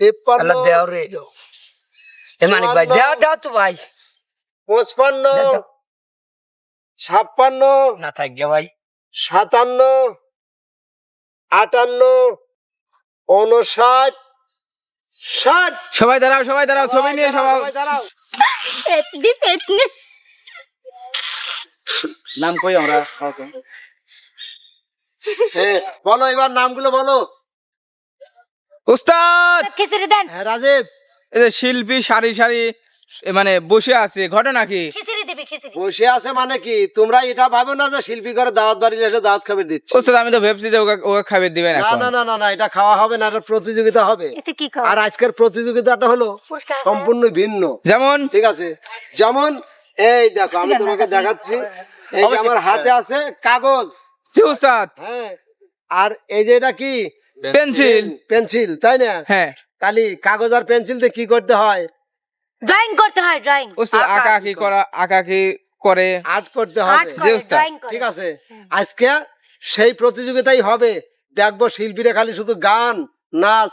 তিপ্পান্ন দেও রে। দেও এ মানিক ভাই দেও দেও তো ভাই। পঁচপান্ন। ছাপ্পান্ন না থাকবে ভাই। সাতান্ন আটান্ন উনষাট ষাট। সবাই দাঁড়াও সবাই দাঁড়াও ছবি নিয়ে সবাই। দাঁড়াও। নাম কই আমরা? হ্যাঁ, বলো এবার নামগুলো বলো। উস্তাদ খিচুড়ি দেন। হ্যাঁ রাজীব। এই যে শিল্পী সারি সারি এ মানে বসে আছে ঘটনা কি খিচুড়ি দিবি খিচুড়ি। বসে আছে মানে কি? তোমরা এটা ভাবো না যে শিল্পী করে দাওয়াত বাড়ি এসে দাওয়াত খাবার দিচ্ছে। উস্তাদ আমি তো ভেবছি যে ওকে ওকে খাবে দিবেন না এখন। না না না না এটা খাওয়া হবে না এটা প্রতিযোগিতা হবে। এতে কি খাও আর আজকের প্রতিযোগিতাটা হলো পুরস্কার আছে? সম্পূর্ণ ভিন্ন। যেমন? ঠিক আছে? যেমন এই দেখো আমি তোমাকে দেখাচ্ছি। এই যে আমার হাতে আছে কাগজ। জি উস্তাদ হ্যাঁ। আর এই যে এটা কি? পেন্সিল পেন্সিল তাই না? হ্যাঁ। তাহলে কাগজ আর পেন্সিল দিয়ে কি করতে হয়? ড্রয়িং করতে হয় ড্রয়িং উস্তাদ আঁকা আঁকা কি করা। আঁকা কি করে। আর্ট করতে হবে। করে উস্তাদ। ঠিক আছে। আজকে সেই প্রতিযোগিতাই হবে। দেখব শিল্পীরা খালি শুধু গান নাচ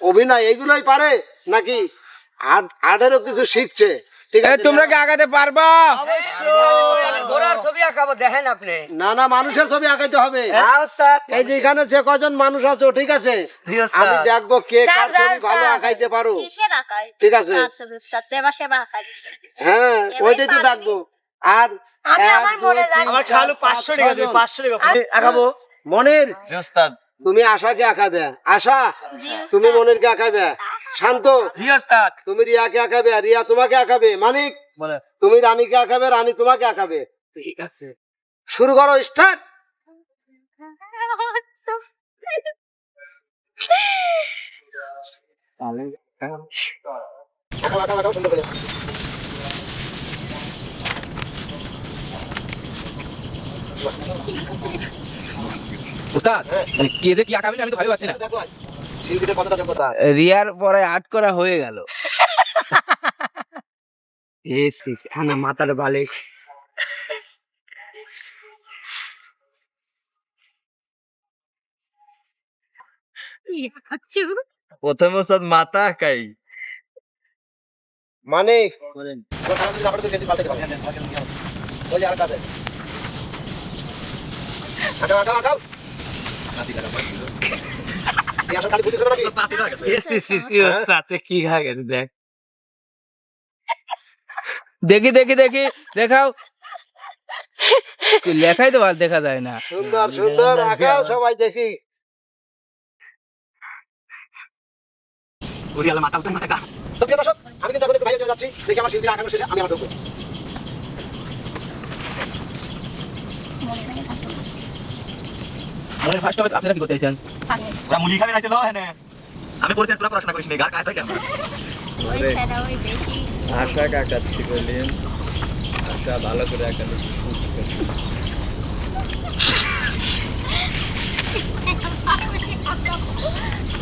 অভিনয় এগুলোই পারে নাকি? আর্ট আর্টেরও কিছু শিখছে? তোমরা কি আগাতে পারবা? ঘোড়ার ছবি আঁকাবো দেখেন আপনি। না না মানুষের ছবি আঁকাইতে হবে। হ্যাঁ এই যে এখানে যে কজন মানুষ আছো ঠিক আছে? আমি দেখব কে কার ছবি ভালো আঁকাইতে পারো। ঠিক আছে। তার ছবি তার সেবা সেবা আঁকায় হ্যাঁ ওইটাই তো দেখব। আর আমি আমার দুই, মনে তিন, রাখব। আমার চার, খালু পাঁচ, 500 টাকা দিবে ছজন। 500 টাকা আগাবো মনির তুমি আশাকে আঁকাবে। আশা তুমি মনিরকে আঁকাবে। শান্ত। তুমি রিয়াকে আঁকাবে রিয়া তোমাকে আঁকাবে। মানিক তুমি রানীকে আঁকাবে রানী তোমাকে আঁকাবে। ঠিক আছে। শুরু করো স্টার্ট। উস্তাদ মানে কে যে কি আঁকাবেন আমি তো ভাবি পাচ্ছি না। রিয়ার পরে আর্ট করা হয়ে গেল। এসি হ্যাঁ মাথার বালিশ। প্রথমে ওস্তাদ মাথা আঁকাই। মানে? বলেন ওই যে আঁকাবে আঁকাও আঁকাও আঁকাও। দেখ। দেখি দেখি দেখি দেখাও। লেখাই তো আর দেখা যায় না। সুন্দর সুন্দর আঁকাও সবাই দেখি। মাথা তো প্রিয় দর্শক আমি কিন্তু এখন একটু বাইরে চলে যাচ্ছি। দেখি আমার শিল্পীরা আঁকানো শেষে আমি আমার ঢুকবো। মনে ফার্স্ট হবে আপনারা কি করতে চাইছেন? ওরা মুলি খাবে নাইতে লও হেনে আমি পড়ছি পুরো পড়াশোনা করিস নি গার কায় থাকে ওই ছেড়া ওই বেশি। আশা কাকাচ্ছি বললেন আশা ভালো করে আঁকাতে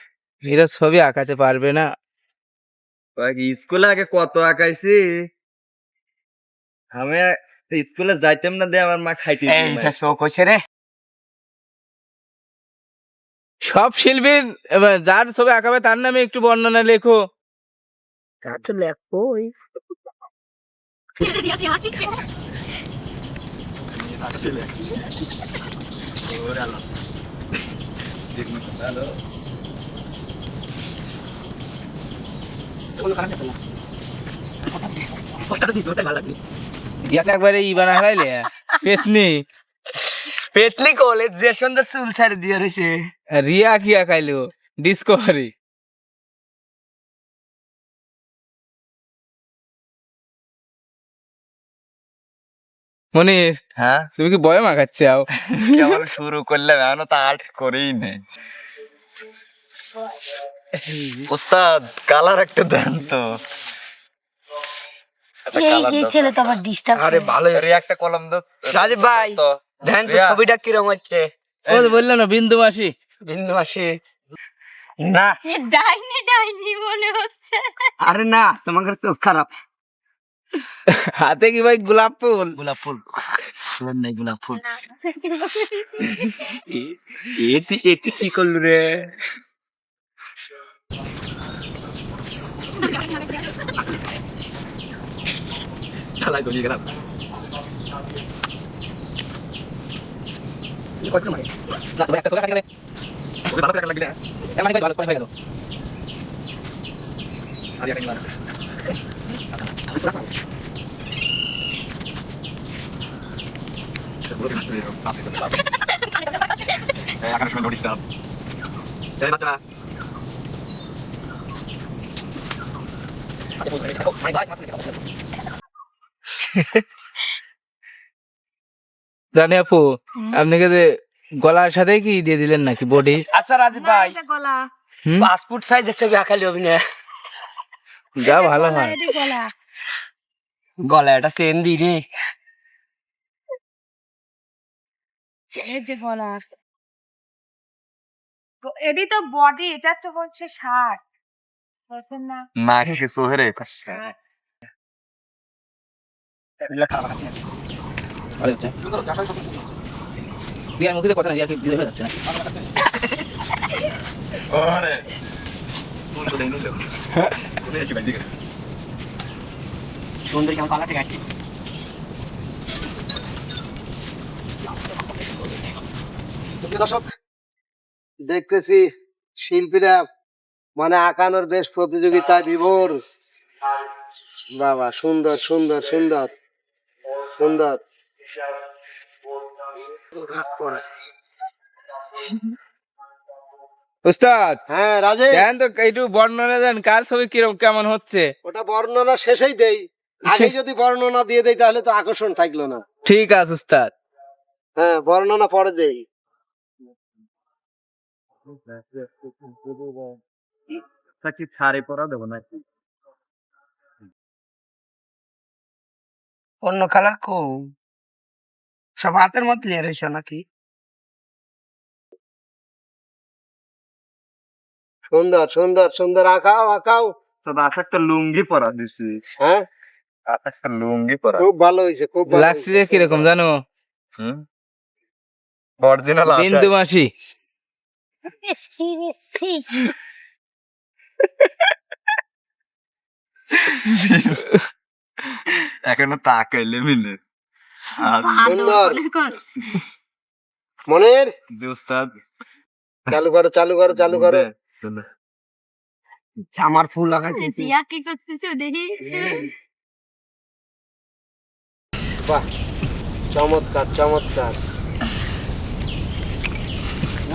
এরা ছবি আঁকাতে পারবে না। স্কুলে আগে কত আঁকাইছি? আমি স্কুলে যাইতাম না দে আমার মা খাইতে হয়েছে রে। সব শিল্পীর এবার যার ছবি আঁকাবে তার নামে একটু বর্ণনা লেখো। তা তো লেখোই। ভালো লাগবে। ইয়াকে একবারে ই বানা পেতনি। পেটলি কলেজ যে সুন্দর চুল ছাড়ে দিয়ে রয়েছে রিয়া কি আঁকাইলো? ডিসকভারি মনির হ্যাঁ? তুমি কি বয়ে মাখাচ্ছে আও? শুরু করলাম এখনও তো আর্ট করেই নেই। ওস্তাদ কালার একটা দেন তো এই ছেলে তো আবার ডিস্টার্ব আরে ভালো আরে একটা কলম দাও রাজীব ভাই তো দেখেন তো। ছবিটা কিরম হচ্ছে ও তো বললাম না বিন্দু মাসি বিন্দু মাসি না ডাইনি ডাইনি মনে হচ্ছে আরে না তোমার কাছে চোখ খারাপ হাতে কি ভাই গোলাপ ফুল গোলাপ ফুল ফুলের নাই গোলাপ ফুল এটি এটি কি করলু রে Salah gue nih Nah, banyak kesukaan kalian Oke, balap lagi lagi deh. Emang ini balap lagi lagi deh. Ada yang ini balap. Terburuk hasilnya. Apa sih? Eh, akan cuma dua di stop. Eh, macam? জানি আপু আপনাকে যে গলার সাথে কি দিয়ে দিলেন নাকি বডি আচ্ছা রাজীব ভাই। গলা। পাসপোর্ট সাইজের ছবি আঁকালি অভিনয় যা ভালো হয়। এটি গলা এটা চেন দি রে। এই যে গলা। এটি তো বডি এটা তো হচ্ছে শার্ট না? না খেয়ে সোহেরে শার্ট ভালো হচ্ছে রিয়ার মুখে কথা না রিয়া কি বিয়ে হয়ে যাচ্ছে না ওরে। ফোন তো দেই নিল কোনে কি বাইদি করে সুন্দর কেমন পালাতে গাড়ি দর্শক দেখতেছি শিল্পীরা মানে আঁকানোর বেশ প্রতিযোগিতায় বিভোর। বাবা সুন্দর সুন্দর সুন্দর সুন্দর। উস্তাদ হ্যাঁ রাজে। দেন তো একটু বর্ণনা দেন কার ছবি কীরকম কেমন হচ্ছে? ওটা বর্ণনা শেষেই দেই। আগে যদি বর্ণনা দিয়ে দেই তাহলে তো আকর্ষণ থাকল না। ঠিক আছে উস্তাদ। হ্যাঁ বর্ণনা পরে দেই। কি ছাড়ে পড়া দেবো না। অন্য কালার কম সব হাতের মধ্যে নিয়ে রয়েছে নাকি? সুন্দর সুন্দর সুন্দর আঁকাও আঁকাও। তো দাস একটা লুঙ্গি পরা দিছি। হ্যাঁ? একটা লুঙ্গি পরা। খুব ভালো হয়েছে খুব ভালো লাগছে যে কীরকম জানো? হুম? অরিজিনাল বিন্দু মাসি সিরিয়াসলি এখনও তাকাইলে মিলে। মনের? যে উস্তাদ। চালু করো চালু করো চালু করো। আমার ফুল লাগাইতেছি দিয়া কি করতেছো দেখি। বাহ চমৎকার চমৎকার।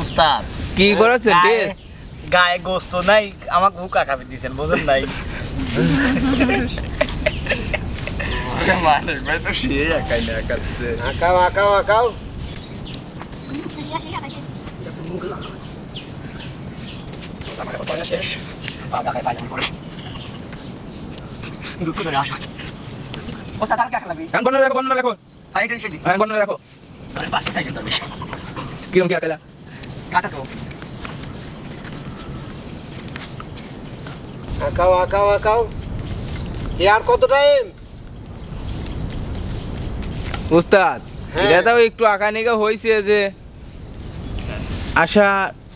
উস্তাদ। কি করেছেন টেস্ট গায়ে গোস্ত নাই আমাকে হুকা খাবি দিছেন বোঝেন নাই? মানুষ ভাই তো সে একাই না একাচ্ছে। আঁকাও আঁকাও আঁকাও। শেষ পা দেখায় পাই দুঃখ ধরে আসা ওস্তাদ আর কাকে লাগবে বর্ণনা দেখো। বর্ণনা দেখো ফাইভ টেনশন দি বর্ণনা দেখো। পাঁচটা সাইকেল ধরবে কীরকম কি আঁকালা কাটা তো। আঁকাও আঁকাও আঁকাও এ আর কত টাইম উস্তাদ হ্যাঁ। একটু আঁকা নিকা হয়েছে যে আশা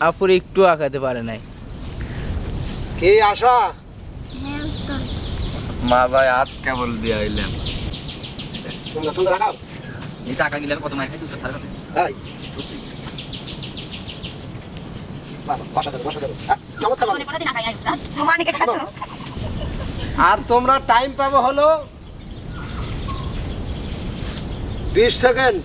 আপুর একটু আঁকাতে পারে নাই কে আশা মা ভাই হাত কেবল দিয়ে আইলেন সুন্দর সুন্দর আঁকাও এই টাকা গিলে কত মাইক খাইছিস তার তাই বাহ, ধরো, বসা ধরো। আর তোমরা টাইম পাবো হলো বিশ সেকেন্ড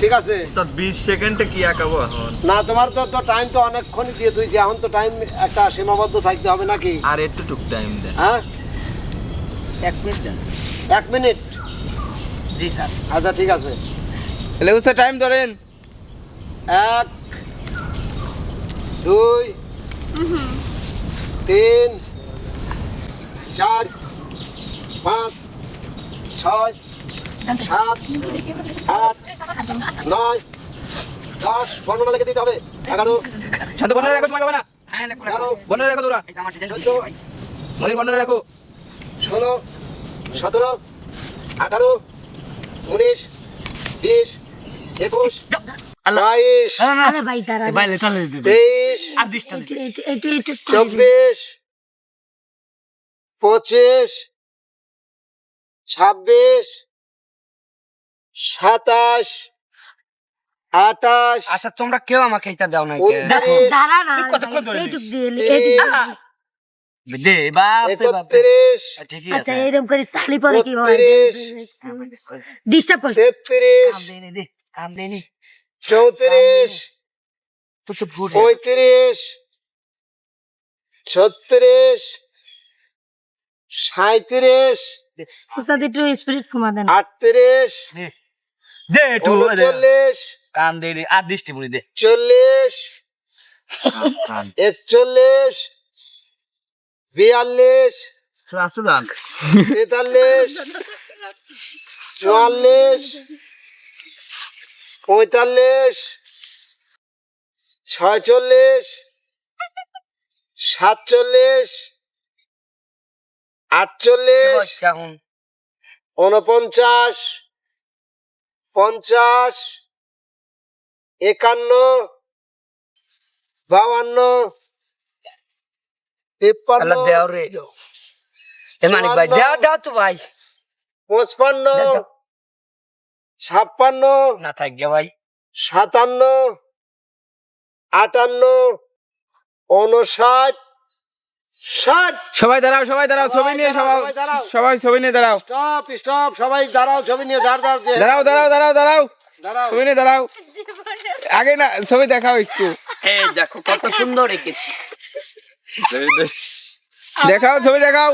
ঠিক আছে? 20 সেকেন্ডে কি আঁকাবো এখন? না তোমার তো তো টাইম তো অনেকক্ষণই দিয়ে তুইছি এখন তো টাইম একটা সীমাবদ্ধ থাকতে হবে নাকি? আর একটু টুক টাইম দেন। হ্যাঁ? এক মিনিট দেন। এক মিনিট জি স্যার। আচ্ছা ঠিক আছে। তাহলে উস্তাদ টাইম ধরেন। এক দুই তিন চার পাঁচ ছয় সাত আট নয় দশ। বর্ণনা লিখে দিতে হবে। এগারো। শান্ত বন্ধ রাখো সময় পাবে না। হ্যাঁ বন্ধ রাখো তোরা মনির বন্ধ রাখো। ষোলো সতেরো আঠারো উনিশ বিশ একুশ। বাইশ। আরে ভাই দাঁড়া বাইলে তাহলে তেইশ। আর দিশটা একটু একটু একটু একটু চব্বিশ। পঁচিশ। ছাব্বিশ। সাতাশ। আঠাশ। আচ্ছা তোমরা কেউ আমাকে এটা দাও না উনত্রিশ। দাঁড়া না কতক্ষণ ধরে এইটুক দিয়ে তিরিশ, এইটুক দিয়ে। দে বাপ একত্রিশ। আচ্ছা এরকম করে পরে কি হয়? ডিস্টার্ব করছে। তেত্রিশ। কাম দেনি দে কাম দেনি চৌত্রিশ পঁয়ত্রিশ ছত্রিশ সাঁত্রিশ উস্তাদ একটু স্পিরিট কমা দেন। আটত্রিশ দে একটু উনচল্লিশ কাম দেনি আর দৃষ্টি মুড়ি দে। চল্লিশ একচল্লিশ বিয়াল্লিশ তেতাল্লিশ চুয়াল্লিশ পঁয়তাল্লিশ ছয়চল্লিশ সাতচল্লিশ আটচল্লিশ উনপঞ্চাশ পঞ্চাশ একান্ন বাউান্ন তিপ্পান্ন আল্লাহ দেও রে। মানিক ভাই দাও দাও তো ভাই। পঁচপান্ন। ছাপ্পান্ন না থাক গে ভাই। সাতান্ন আটান্ন উনষাট ষাট। সবাই দাঁড়াও সবাই দাঁড়াও ছবি নিয়ে সবাই সবাই দাঁড়াও। সবাই ছবি নিয়ে দাঁড়াও। স্টপ স্টপ সবাই দাঁড়াও ছবি নিয়ে দাঁড় দাঁড় দাঁড়াও দাঁড়াও দাঁড়াও দাঁড়াও। দাঁড়াও। ছবি নিয়ে দাঁড়াও। আগে না ছবি দেখাও একটু। এই দেখো কত সুন্দর এঁকেছি। দেখাও ছবি দেখাও।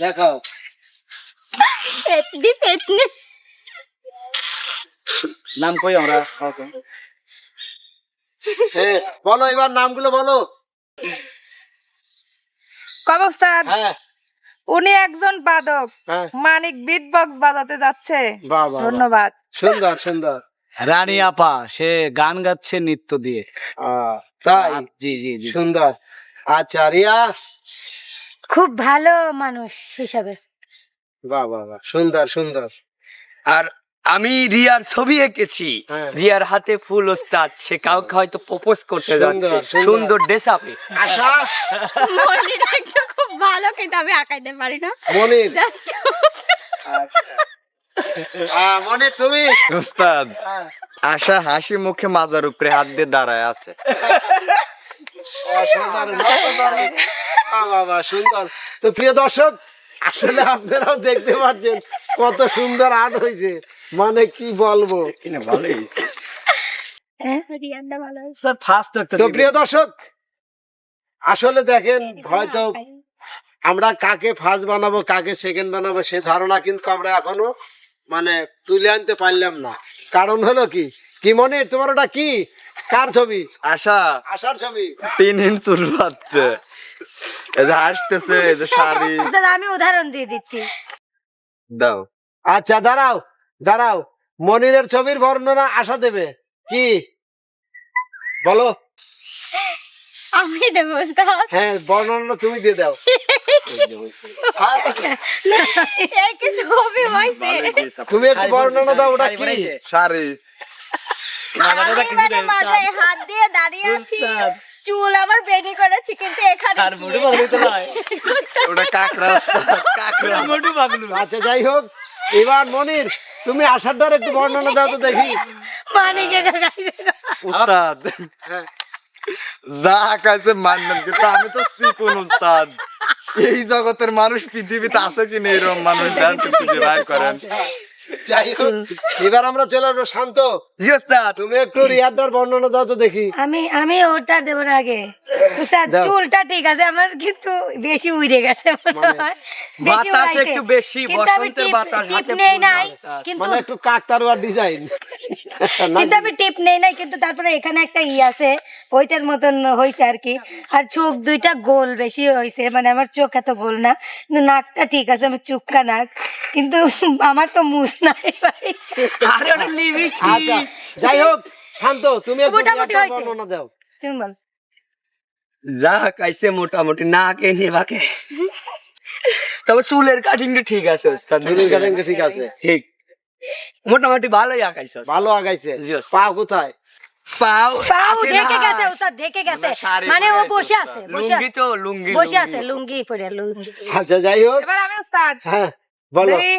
দেখাও। পেতনি পেতনি। নাম কই আমরা? হ্যাঁ বলো এবার নামগুলো বলো। কবস্তাদ হ্যাঁ। উনি একজন বাদক। হ্যাঁ। মানিক বিট বক্স বাজাতে যাচ্ছে। ধন্যবাদ। সুন্দর সুন্দর। রানী আপা সে গান গাচ্ছে নৃত্য দিয়ে। আহ, তাই? জি জি জি। সুন্দর। আচ্ছা রিয়া? খুব ভালো মানুষ হিসাবে। বাহ বাহ বাহ। সুন্দর সুন্দর। আর আমি রিয়ার ছবি এঁকেছি। হ্যাঁ। রিয়ার হাতে ফুল ওস্তাদ সে কাউকে হয়তো প্রপোজ করতে যাচ্ছে। সুন্দর। ড্রেস আপে আশা? মনির একটা খুব ভালো কিন্তু আমি আঁকাইতে পারি না। মনির। মনির তুমি? উস্তাদ হ্যাঁ। আশা হাসি মুখে মাজার উপরে হাত দিয়ে দাঁড়ায় আছে। অসাধারণ অসাধারণ সুন্দর। তো প্রিয় দর্শক আসলে আপনারাও দেখতে পাচ্ছেন কত সুন্দর আর্ট হয়েছে মানে কি বলব? তো প্রিয় দর্শক আসলে দেখেন হয়তো আমরা কাকে ফার্স্ট বানাবো কাকে সেকেন্ড বানাবো সে ধারণা কিন্তু আমরা এখনও মানে তুলে আনতে পারলাম না। কারণ হলো কি? কি মনে? তোমার ওটা কি? কার ছবি? আশা। আশার ছবি। তিন ইঞ্চ চুল পাচ্ছে এই যে হাসতেছে এই যে শাড়ি। আমি উদাহরণ দিয়ে দিচ্ছি। দাও। আচ্ছা দাঁড়াও। দাঁড়াও মনিরের ছবির বর্ণনা আশা দেবে। কি? বলো। আমি দেবো হ্যাঁ বর্ণনা তুমি দিয়ে দাও। হ্যাঁ, তুমি একটু বর্ণনা দাও ওটা কি? শাড়ি। মানে মাথায় হাত দিয়ে দাঁড়িয়ে আছি। চুল আমার বেনি করেছি কিন্তু এখানে? ওটা কাকড়া উস্তাদ, কাকড়া আচ্ছা যাই হোক। এবার মনির তুমি আসার দ্বারা একটু বর্ণনা দাও তো দেখি। মানে উস্তাদ হ্যাঁ। যা কাছে মানলাম কিন্তু আমি তো সিকুন উস্তাদ। এই জগতের মানুষ পৃথিবীতে আছে কি নেই এরকম মানুষ? জানতে খুঁজে বার বাইর করেন। যাই হোক এবার আমরা চলে আসব শান্ত। তুমি একটু রিয়াদার বর্ণনা দাও তো দেখি। আমি আমি ওটা দেবো না আগে। চুলটা ঠিক আছে আমার কিন্তু বেশি উড়ে গেছে মনে বাতাস একটু বেশি বসন্তের টিপ- বাতাস হাতে নেই নাই কিন্তু মানে একটু কাকতারুয়ার ডিজাইন কিন্তু আমি টিপ নেই নাই কিন্তু তারপরে এখানে একটা ই আছে ওইটার মতন হয়েছে আর কি। আর চোখ দুইটা গোল বেশি হয়েছে মানে আমার চোখ এত গোল না। কিন্তু নাকটা ঠিক আছে আমার চুপকা নাক। কিন্তু আমার তো মুছ নাই ভাই আরে ওটা আচ্ছা যাই হোক শান্ত তুমি মোটামুটি হয়েছে। বর্ণনা দাও। তুমি বল। যা মোটামুটি না কে নেবাকে তবে চুলের কাটিংটা ঠিক আছে ওস্তাদ। চুলের কাটিংটা ঠিক আছে। ঠিক। মোটামুটি ভালোই আঁকাইছে ওস্তাদ। ভালো আগাইছে। পা কোথায়? পাও পাও ঢেকে গেছে ওস্তাদ ঢেকে গেছে। মানে ও বসে আছে আছে লুঙ্গি তো লুঙ্গি বসে আছে লুঙ্গি। পরে লুঙ্গি। আচ্ছা যাই হোক। এবার আমি ওস্তাদ। হ্যাঁ বলো। দেখি।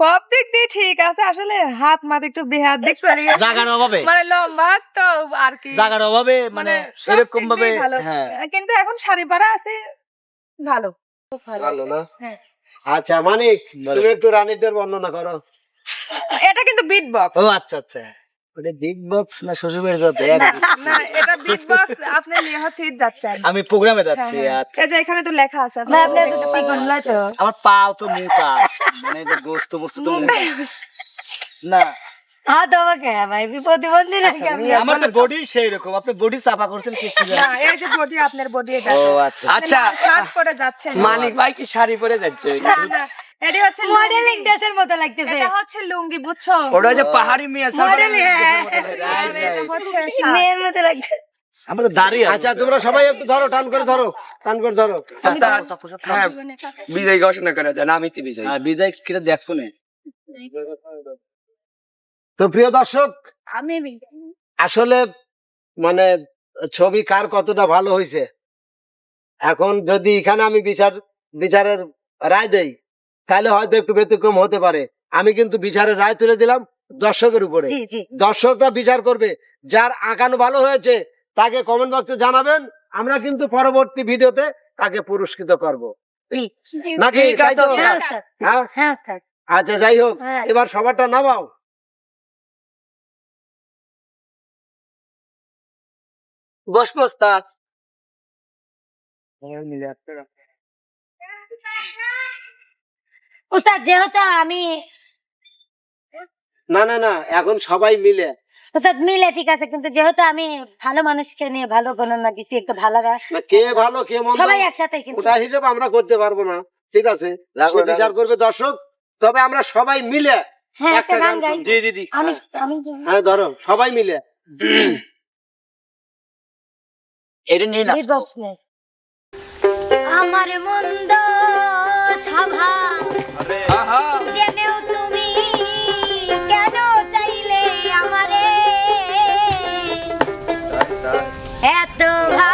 সব দিক দিয়ে ঠিক আছে আসলে হাত মাত একটু বেহাত দিক জাগার অভাবে। মানে লম্বা তো আর কি। জাগার অভাবে মানে এরকম ভাবে হ্যাঁ। কিন্তু এখন শাড়ি পরা আছে ভালো। ভালো ভালো না? হ্যাঁ। আচ্ছা মানিক তুমি একটু রানীদের বর্ণনা করো। এটা কিন্তু বিট বক্স ও আচ্ছা আচ্ছা। ওটা বিগ বক্স না শ্বশুরের যাতে না এটা বিট বক্স আপনি নিয়ে হচ্ছে ঈদ যাচ্ছেন। আমি প্রোগ্রামে হ্যাঁ, যাচ্ছি হ্যাঁ। আচ্ছা। এই যে এখানে তো লেখা আছে আপনি চিকন তো আমার পাও তো মোটা মানে এটা গোস্ত মোস্ত তো মোটা। না। হাত আমাকে ভাই প্রতিবন্ধী নাকি আপনি আমার তো বডি সেই রকম আপনি বডি চাপা করছেন কিছু না এই যে বডি আপনার বডি এটা। ও আচ্ছা। আচ্ছা। শার্ট পরে যাচ্ছেন। মানিক ভাই কি শাড়ি পরে যাচ্ছে? না, না, এটি হচ্ছে মডেলিং ড্রেসের মতো লাগতেছে। এটা হচ্ছে লুঙ্গি বুঝছ? ওটা যে পাহাড়ি মেয়ে Modeling, হ্যাঁ। মেয়ের মতো লাগছে। আমরা তো দাঁড়িয়ে আচ্ছা তোমরা সবাই একটু ধরো টান করে ধরো টান করে ধরো। হ্যাঁ বিজয় ঘোষণা করে দেন আমি তো বিজয়। বিজয় কিটা দেখো না তো প্রিয় দর্শক আমি আসলে মানে ছবি কার কতটা ভালো হয়েছে এখন যদি এখানে আমি বিচার বিচারের রায় দেই তাহলে হয়তো একটু ব্যতিক্রম হতে পারে। আমি কিন্তু বিচারের রায় তুলে দিলাম দর্শকের উপরে। জি জি। দর্শকরা বিচার করবে। যার আঁকানো ভালো হয়েছে তাকে কমেন্ট বক্সে জানাবেন। আমরা কিন্তু পরবর্তী ভিডিওতে তাকে পুরস্কৃত করব। নাকি। হ্যাঁ হ্যাঁ? হ্যাঁ স্যার। আচ্ছা যাই হোক এবার সবারটা নামাও। বস উস্তাদ যেহেতু আমি না না না এখন সবাই মিলে। উস্তাদ মিলে ঠিক আছে কিন্তু যেহেতু আমি ভালো মানুষকে নিয়ে ভালো গণনা দিছি একটু ভালো না কে ভালো কে মন্দ সবাই একসাথে কিন্তু ওটা হিসেব আমরা করতে পারব না ঠিক আছে? সে বিচার করবে দর্শক তবে আমরা সবাই মিলে হ্যাঁ একটা গান গান গাই। জি জি জি। আমি আমি হ্যাঁ ধরো সবাই মিলে। এটা নিয়ে না আমার মন্দ স্বভাব জেনেও তুমি কেন চাইলে আমারে? এত ভালো